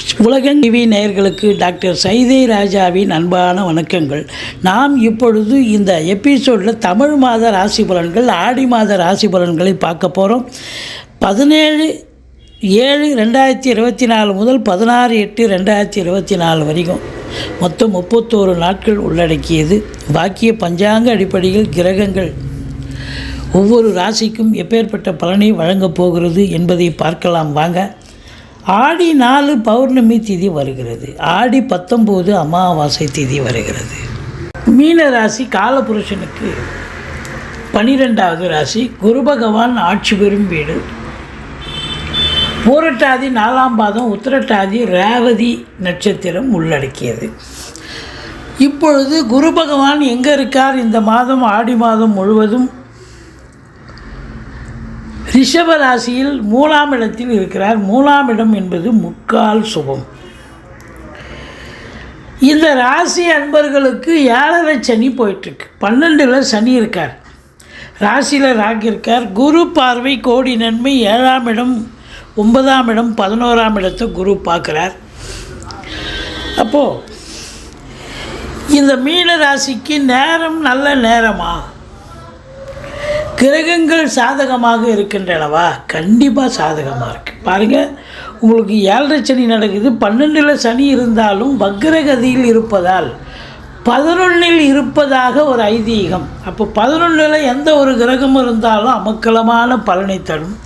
உலகன் TV நேயர்களுக்கு doctor Saidai ராஜாவின் அன்பான வணக்கங்கள். நாம் இப்பொழுது இந்த எபிசோடில் தமிழ் மாத ராசி பலன்கள் ஆடி மாத ராசி பலன்களை பார்க்க போகிறோம் பதினேழு ஏழு ரெண்டாயிரத்தி இருபத்தி நாலு முதல் பதினாறு எட்டு ரெண்டாயிரத்தி இருபத்தி நாலு வரைக்கும் மொத்தம் முப்பத்தோரு நாட்கள் உள்ளடக்கியது. பாக்கிய பஞ்சாங்க அடிப்படையில் கிரகங்கள் ஒவ்வொரு ராசிக்கும் எப்பேற்பட்ட பலனை வழங்கப் போகிறது என்பதை பார்க்கலாம். வாங்க ஆடி நாலு பௌர்ணமி திதி வருகிறது. ஆடி பத்தொம்போது அமாவாசை திதி வருகிறது. மீன ராசி காலபுருஷனுக்கு பனிரெண்டாவது ராசி. குரு பகவான் ஆட்சி பெறும் வீடு. பூரட்டாதி நாலாம் பாதம் உத்திரட்டாதி ரேவதி நட்சத்திரம் உள்ளடக்கியது. இப்பொழுது குரு பகவான் எங்கே இருக்கார்? இந்த மாதம் ஆடி மாதம் முழுவதும் ரிஷப ராசியில் மூலாம் இடத்தில் இருக்கிறார். மூலாம் இடம் என்பது முக்கால் சுபம். இந்த ராசி அன்பர்களுக்கு ஏழரை சனி போயிட்டுருக்கு. பன்னெண்டில் சனி இருக்கார். ராசியில் ராகி இருக்கார். குரு பார்வை கோடி நன்மை ஏழாம் இடம் ஒன்பதாம் இடம் பதினோராம் இடத்தை குரு பார்க்குறார். அப்போது இந்த மீன ராசிக்கு நேரம் நல்ல நேரமா? கிரகங்கள் சாதகமாக இருக்கின்றனவா கண்டிப்பாக சாதகமாக இருக்குது பாருங்கள் உங்களுக்கு ஏழரை சனி நடக்குது. பன்னெண்டில் சனி இருந்தாலும் வக்ரகதியில் இருப்பதால் பதினொன்றில் இருப்பதாக ஒரு ஐதீகம். அப்போ பதினொன்றில் எந்த ஒரு கிரகம் இருந்தாலும் அமக்கலமான பலனை தரும்.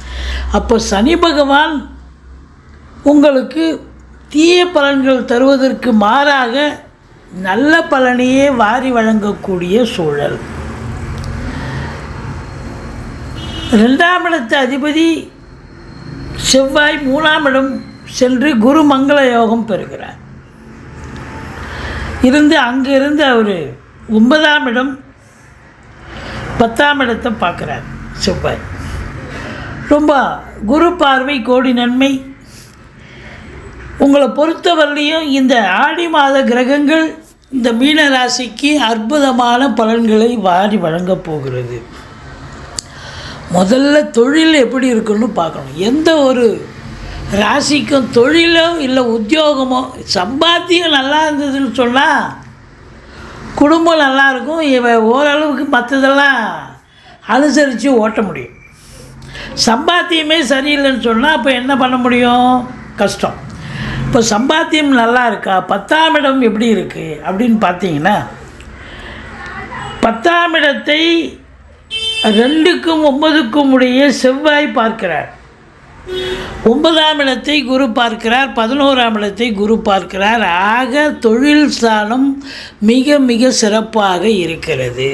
அப்போ சனி பகவான் உங்களுக்கு தீய பலன்கள் தருவதற்கு மாறாக நல்ல பலனையே வாரி வழங்கக்கூடிய சூழல். ரெண்டாம் இடத்து அதிபதி செவ்வாய் மூணாம் இடம் சென்று குரு மங்கள யோகம் பெறுகிறார். இருந்து அங்கிருந்து அவர் ஒன்பதாம் இடம் பத்தாம் இடத்தை பார்க்குறார் செவ்வாய். ரொம்ப குரு பார்வை கோடி நன்மை. உங்களை பொறுத்தவரையிலையும் இந்த ஆடி மாத கிரகங்கள் இந்த மீன ராசிக்கு அற்புதமான பலன்களை வாரி வழங்கப் போகிறது. முதல்ல தொழில் எப்படி இருக்குன்னு பார்க்கணும். எந்த ஒரு ராசிக்கும் தொழிலோ இல்லை உத்தியோகமோ சம்பாத்தியம் நல்லா இருந்ததுன்னு சொன்னால் குடும்பம் நல்லாயிருக்கும் இவன் ஓரளவுக்கு மற்றதெல்லாம் அனுசரித்து ஓட்ட முடியும். சம்பாத்தியமே சரியில்லைன்னு சொன்னால் அப்போ என்ன பண்ண முடியும்? கஷ்டம். இப்போ சம்பாத்தியம் நல்லா இருக்கா? பத்தாம் இடம் எப்படி இருக்குது அப்படின்னு பார்த்தீங்கன்னா பத்தாம் இடத்தை ரெண்டுக்கும் ஒன்பதுக்கும் உடைய செவ்வாய் பார்க்கிறார். ஒன்பதாம் இடத்தை குரு பார்க்கிறார் பதினோராம் இடத்தை குரு பார்க்கிறார். ஆக தொழில் ஸ்தானம் மிக மிக சிறப்பாக இருக்கிறது.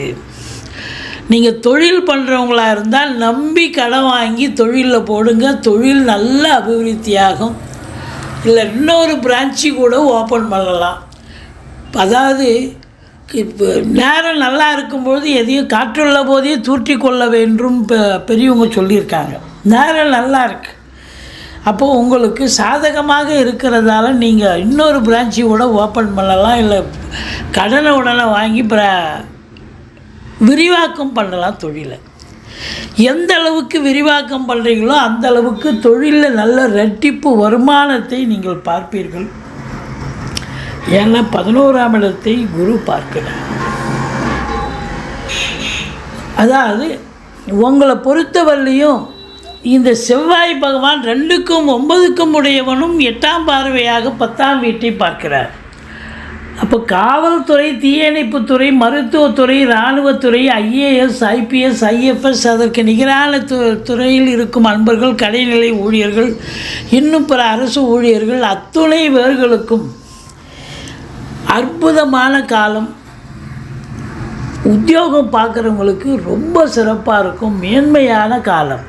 நீங்கள் தொழில் பண்ணுறவங்களா இருந்தால் நம்பி கடன் வாங்கி தொழிலில் போடுங்க. தொழில் நல்ல அபிவிருத்தியாகும். இல்லை இன்னொரு பிரான்ச்சு கூட ஓப்பன் பண்ணலாம். அதாவது இப்போ நேரம் நல்லா இருக்கும்போது எதையும் காற்றுள்ள போதே தூற்றி கொள்ள வேண்டும் பெ- பெரியவங்க சொல்லியிருக்காங்க. நேரம் நல்லா இருக்கு. அப்போது உங்களுக்கு சாதகமாக இருக்கிறதால நீங்கள் இன்னொரு பிரான்ச்சு கூட ஓப்பன் பண்ணலாம் இல்லை கடனை உடனே வாங்கி பிர விரிவாக்கம் பண்ணலாம் தொழிலை. எந்த அளவுக்கு விரிவாக்கம் பண்ணுறீங்களோ அந்த அளவுக்கு தொழிலில் நல்ல ரெட்டிப்பு வருமானத்தை நீங்கள் பார்ப்பீர்கள். ஏன்னா பதினோராம் இடத்தை குரு பார்க்கிறார். அதாவது உங்களை பொறுத்தவரையிலையும் இந்த செவ்வாய் பகவான் ரெண்டுக்கும் ஒன்பதுக்கும் உடையவனும் எட்டாம் பார்வையாக பத்தாம் வீட்டை பார்க்கிறார். அப்போ காவல்துறை தீயணைப்புத்துறை மருத்துவத்துறை இராணுவத்துறை ஐஏஎஸ் ஐபிஎஸ் ஐஎஃப்எஸ் அதற்கு நிகரான து துறையில் இருக்கும் அன்பர்கள் கடைநிலை ஊழியர்கள் இன்னும் பிற அரசு ஊழியர்கள் அத்துணை பேர்களுக்கும் அற்புதமான காலம். உத்தியோகம் பார்க்குறவங்களுக்கு ரொம்ப சிறப்பாக இருக்கும். மேன்மையான காலம்.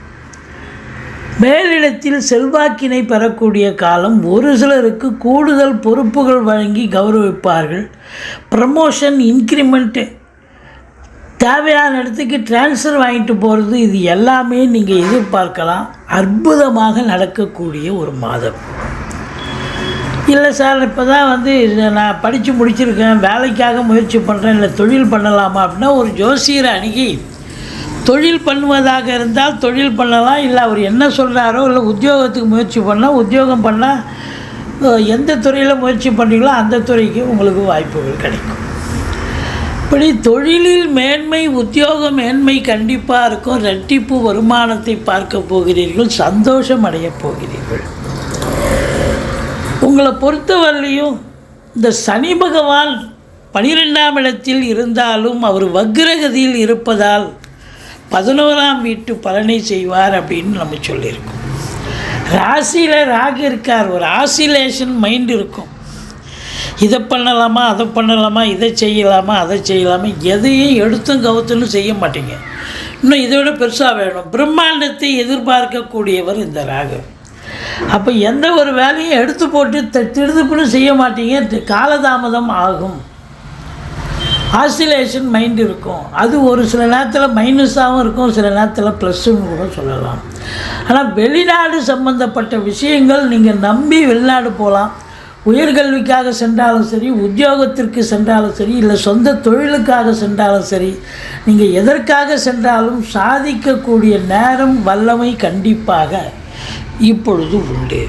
மேலிடத்தில் செல்வாக்கினை பெறக்கூடிய காலம். ஒரு சிலருக்கு கூடுதல் பொறுப்புகள் வழங்கி கௌரவிப்பார்கள். ப்ரமோஷன் இன்க்ரிமெண்ட்டு தேவையான இடத்துக்கு ட்ரான்ஸ்ஃபர் வாங்கிட்டு போகிறது இது எல்லாமே நீங்கள் எதிர்பார்க்கலாம். அற்புதமாக நடக்கக்கூடிய ஒரு மாதம். இல்லை சார் இப்போ தான் வந்து நான் படித்து முடிச்சிருக்கேன். வேலைக்காக முயற்சி பண்ணுறேன் இல்லை தொழில் பண்ணலாமா அப்படின்னா ஒரு ஜோசியரை அணுகி தொழில் பண்ணுவதாக இருந்தால் தொழில் பண்ணலாம். இல்லை அவர் என்ன சொல்கிறாரோ இல்லை உத்தியோகத்துக்கு முயற்சி பண்ணால் உத்தியோகம் பண்ணால் எந்த துறையில் முயற்சி பண்ணுறீங்களோ அந்த துறைக்கு உங்களுக்கு வாய்ப்புகள் கிடைக்கும். இப்படி தொழிலில் மேன்மை உத்தியோக மேன்மை கண்டிப்பாக இருக்கும். ரெட்டிப்பு வருமானத்தை பார்க்க போகிறீர்கள். சந்தோஷம் அடையப் போகிறீர்கள். உங்களை பொறுத்தவரையிலையும் இந்த சனி பகவான் பனிரெண்டாம் இடத்தில் இருந்தாலும் அவர் வக்ரகதியில் இருப்பதால் பதினோராம் வீட்டு பலனை செய்வார் அப்படின்னு நம்ம சொல்லியிருக்கோம். ராசியில் ராகு இருக்கார். ஒரு ஆசிலேஷன் மைண்ட் இருக்கும். இதை பண்ணலாமா அதை பண்ணலாமா இதை செய்யலாமா அதை செய்யலாமா எதையும் எடுத்தும் கவுத்துன்னு செய்ய மாட்டீங்க. இன்னும் இதை விட பெருசாக வேணும். பிரம்மாண்டத்தை எதிர்பார்க்கக்கூடியவர் இந்த ராகு. அப்போ எந்த ஒரு வேலையும் எடுத்து போட்டு த செய்ய மாட்டீங்க. காலதாமதம் ஆகும். ஆசிலேஷன் மைண்ட் இருக்கும். அது ஒரு சில நேரத்தில் மைனஸாகவும் இருக்கும். சில நேரத்தில் ப்ளஸ்ஸுன்னு கூட சொல்லலாம். ஆனால் வெளிநாடு சம்பந்தப்பட்ட விஷயங்கள் நீங்கள் நம்பி வெளிநாடு போகலாம் உயர்கல்விக்காக சென்றாலும் சரி உத்தியோகத்திற்கு சென்றாலும் சரி இல்லை சொந்த தொழிலுக்காக சென்றாலும் சரி நீங்கள் எதற்காக சென்றாலும் சாதிக்கக்கூடிய நேரம் வல்லமை கண்டிப்பாக. இப்பொழுது உண்டு.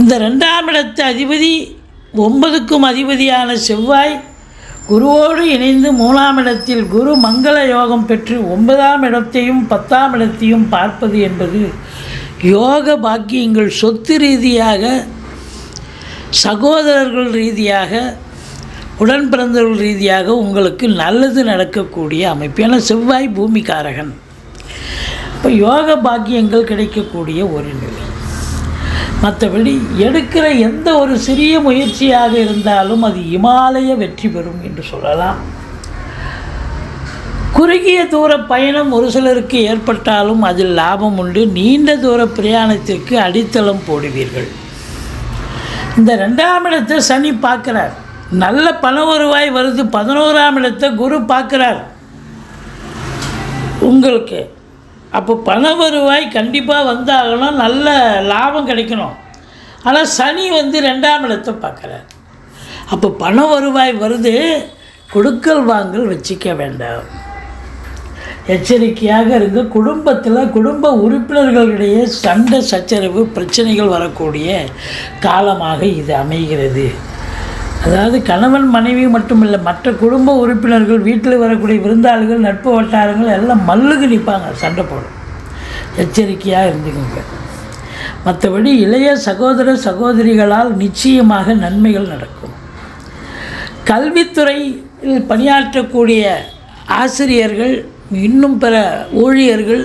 இந்த ரெண்டாம் இடத்து அதிபதி ஒன்பதுக்கும் அதிபதியான செவ்வாய் குருவோடு இணைந்து மூணாம் இடத்தில் குரு மங்கள யோகம் பெற்று ஒன்பதாம் இடத்தையும் பத்தாம் இடத்தையும் பார்ப்பது என்பது யோக பாக்கியங்கள் சொத்து ரீதியாக சகோதரர்கள் ரீதியாக உடன் பிறந்தவர்கள் ரீதியாக உங்களுக்கு நல்லது நடக்கக்கூடிய அமைப்பு. ஏன்னா செவ்வாய் பூமிக்காரகன். இப்போ யோக பாக்கியங்கள் கிடைக்கக்கூடிய ஒரு நிலை. மற்றபடி எடுக்கிற எந்த ஒரு சிறிய முயற்சியாக இருந்தாலும் அது இமாலய வெற்றி பெறும் என்று சொல்லலாம். குறுகிய தூர பயணம் ஒரு சிலருக்கு ஏற்பட்டாலும் அதில் லாபம் உண்டு. நீண்ட தூர பிரயாணத்திற்கு அடித்தளம் போடுவீர்கள். இந்த ரெண்டாம் இடத்தை சனி பார்க்குறார். நல்ல பண வருவாய் வருது. பதினோராம் இடத்தை குரு பார்க்குறார். உங்களுக்கு அப்போ பண வருவாய் கண்டிப்பாக வந்தாகணும் நல்ல லாபம் கிடைக்கணும். ஆனால் சனி வந்து ரெண்டாம் இடத்தை பார்க்குறார். அப்போ பண வருவாய் வருது கொடுக்கல் வாங்கல் வச்சிக்க வேண்டாம். எச்சரிக்கையாக இருங்க குடும்பத்தில் குடும்ப உறுப்பினர்களிடையே சண்டை சச்சரவு பிரச்சனைகள் வரக்கூடிய காலமாக இது அமைகிறது. அதாவது கணவன் மனைவி மட்டுமில்லை மற்ற குடும்ப உறுப்பினர்கள் வீட்டில் வரக்கூடிய விருந்தாளிகள் நட்பு வட்டாரங்கள் எல்லாம் மல்லுக்கு நிற்பாங்க சண்டை போடும். எச்சரிக்கையாக இருந்துக்கோங்க. மற்றபடி இளைய சகோதர சகோதரிகளால் நிச்சயமாக நன்மைகள் நடக்கும். கல்வித்துறையில் பணியாற்றக்கூடிய ஆசிரியர்கள் இன்னும் பிற ஊழியர்கள்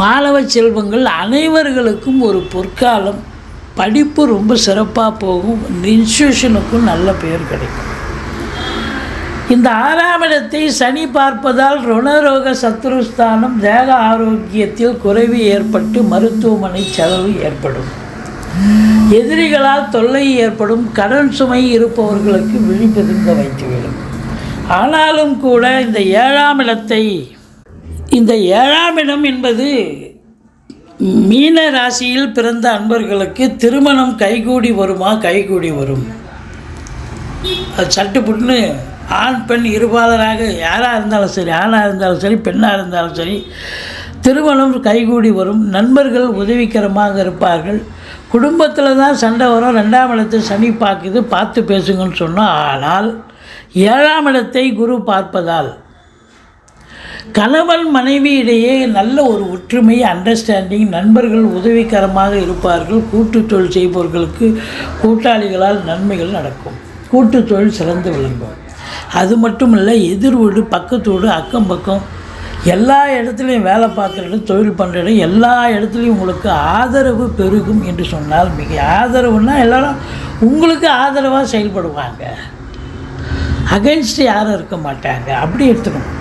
மாணவ செல்வங்கள் அனைவர்களுக்கும் ஒரு பொற்காலம் படிப்பு ரொம்ப சிறப்பாக போகும். இந்த இன்ஸ்டியூஷனுக்கும் நல்ல பெயர் கிடைக்கும். இந்த ஆறாம் இடத்தை சனி பார்ப்பதால் ருணரோக சத்ருஸ்தானம் தேக ஆரோக்கியத்தில் குறைவு ஏற்பட்டு மருத்துவமனை செலவு ஏற்படும். எதிரிகளால் தொல்லை ஏற்படும். கடன் சுமை இருப்பவர்களுக்கு விழிப்பெதுங்க வைத்துவிடும் ஆனாலும் கூட இந்த ஏழாம் இடத்தை இந்த ஏழாம் இடம் என்பது மீன ராசியில் பிறந்த அன்பர்களுக்கு திருமணம் கைகூடி வருமா? கைகூடி வரும். அது சட்டுப்புட்டுன்னு ஆண் பெண் இருபாலராக யாராக இருந்தாலும் சரி ஆணாக இருந்தாலும் சரி பெண்ணாக இருந்தாலும் சரி திருமணம் கைகூடி வரும். நண்பர்கள் உதவிகரமாக இருப்பார்கள். குடும்பத்தில் தான் சண்டை வரும். ரெண்டாம் இடத்தை சனி பார்க்குது பார்த்து பேசுங்கன்னு சொன்னால் ஆனால் ஏழாம் இடத்தை குரு பார்ப்பதால் கணவன் மனைவி இடையே நல்ல ஒரு ஒற்றுமை அண்டர்ஸ்டாண்டிங் நண்பர்கள் உதவிகரமாக இருப்பார்கள். கூட்டு தொழில் செய்பவர்களுக்கு கூட்டாளிகளால் நன்மைகள் நடக்கும். கூட்டு தொழில் சிறந்து விளங்கும். அது மட்டும் இல்லை எதிர் வீடு பக்கத்து வீடு அக்கம் பக்கம் எல்லா இடத்துலையும் வேலை பார்க்குற இடம் தொழில் பண்ணுற இடம் எல்லா இடத்துலையும் உங்களுக்கு ஆதரவு பெருகும் என்று சொன்னால் மிக ஆதரவுன்னா எல்லாரும் உங்களுக்கு ஆதரவாக செயல்படுவாங்க. அகைன்ஸ்ட் யாரும் இருக்க மாட்டாங்க. அப்படி எடுத்துக்கணும்.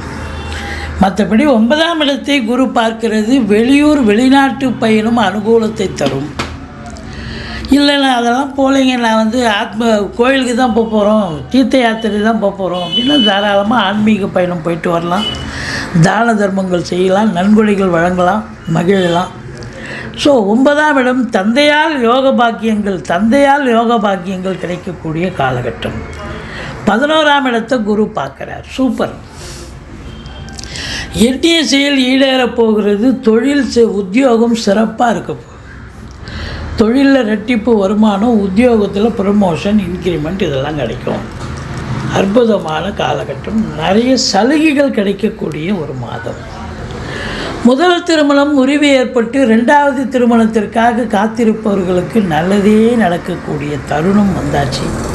மற்றபடி ஒன்பதாம் இடத்தை குரு பார்க்கிறது வெளியூர் வெளிநாட்டு பயணம் அனுகூலத்தை தரும். இல்லை நான் அதெல்லாம் போகலைங்க நான் வந்து ஆத்ம கோயிலுக்கு தான் போக போகிறோம் தீர்த்த யாத்திரை தான் போக போகிறோம் அப்படின்னா தாராளமாக ஆன்மீக பயணம் போயிட்டு வரலாம். தான தர்மங்கள் செய்யலாம் நன்கொடைகள் வழங்கலாம் மகிழலாம். ஸோ ஒன்பதாம் இடம் தந்தையால் யோக பாக்கியங்கள் தந்தையால் யோக பாக்கியங்கள் கிடைக்கக்கூடிய காலகட்டம். பதினோராம் இடத்தை குரு பார்க்குறார். சூப்பர் எட்டிய செயல் ஈடேறப் போகிறது தொழில் செ- உத்தியோகம் சிறப்பாக இருக்க போகுது. தொழிலில் ரெட்டிப்பு வருமானம் உத்தியோகத்தில் ப்ரமோஷன் இன்க்ரிமெண்ட் இதெல்லாம் கிடைக்கும். அற்புதமான காலகட்டம். நிறைய சலுகைகள் கிடைக்கக்கூடிய ஒரு மாதம். முதல் திருமணம் முறிவு ஏற்பட்டு ரெண்டாவது திருமணத்திற்காக காத்திருப்பவர்களுக்கு நல்லதே நடக்கக்கூடிய தருணம் வந்தாச்சு.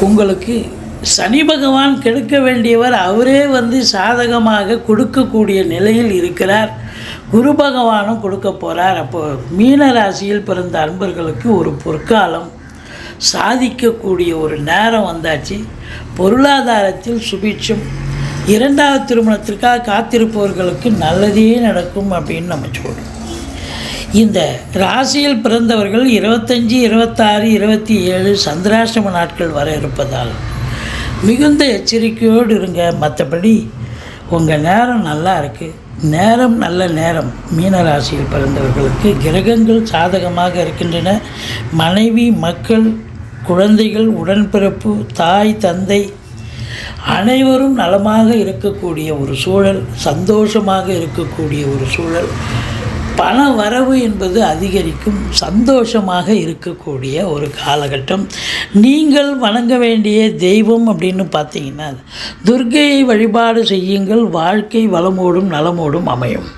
உங்களுக்கு சனி பகவான் கெடுக்க வேண்டியவர் அவரே வந்து சாதகமாக கொடுக்கக்கூடிய நிலையில் இருக்கிறார். குரு பகவானும் கொடுக்க போகிறார் அப்போ மீன ராசியில் பிறந்த அன்பர்களுக்கு ஒரு பொற்காலம் சாதிக்கக்கூடிய ஒரு நேரம் வந்தாச்சு. பொருளாதாரத்தில் சுபிட்சம். இரண்டாவது திருமணத்திற்காக காத்திருப்பவர்களுக்கு நல்லதே நடக்கும் அப்படின்னு நம்ம சொல்கிறோம் இந்த ராசியில் பிறந்தவர்கள் இருபத்தஞ்சி இருபத்தாறு இருபத்தி ஏழு சந்திராசிரம நாட்கள் வர இருப்பதால் மிகுந்த எச்சரிக்கையோடு இருங்க. மற்றபடி உங்கள் நேரம் நல்லா இருக்குது நேரம் நல்ல நேரம். மீனராசியில் பிறந்தவர்களுக்கு கிரகங்கள் சாதகமாக இருக்கின்றன. மனைவி மக்கள் குழந்தைகள் உடன்பிறப்பு தாய் தந்தை அனைவரும் நலமாக இருக்கக்கூடிய ஒரு சூழல் சந்தோஷமாக இருக்கக்கூடிய ஒரு சூழல். பண வரவு என்பது அதிகரிக்கும் சந்தோஷமாக இருக்கக்கூடிய ஒரு காலகட்டம். நீங்கள் வணங்க வேண்டிய தெய்வம் அப்படின்னு பார்த்தீங்கன்னா துர்க்கையை வழிபாடு செய்யுங்கள் வாழ்க்கை வளமோடும் நலமோடும் அமையும்.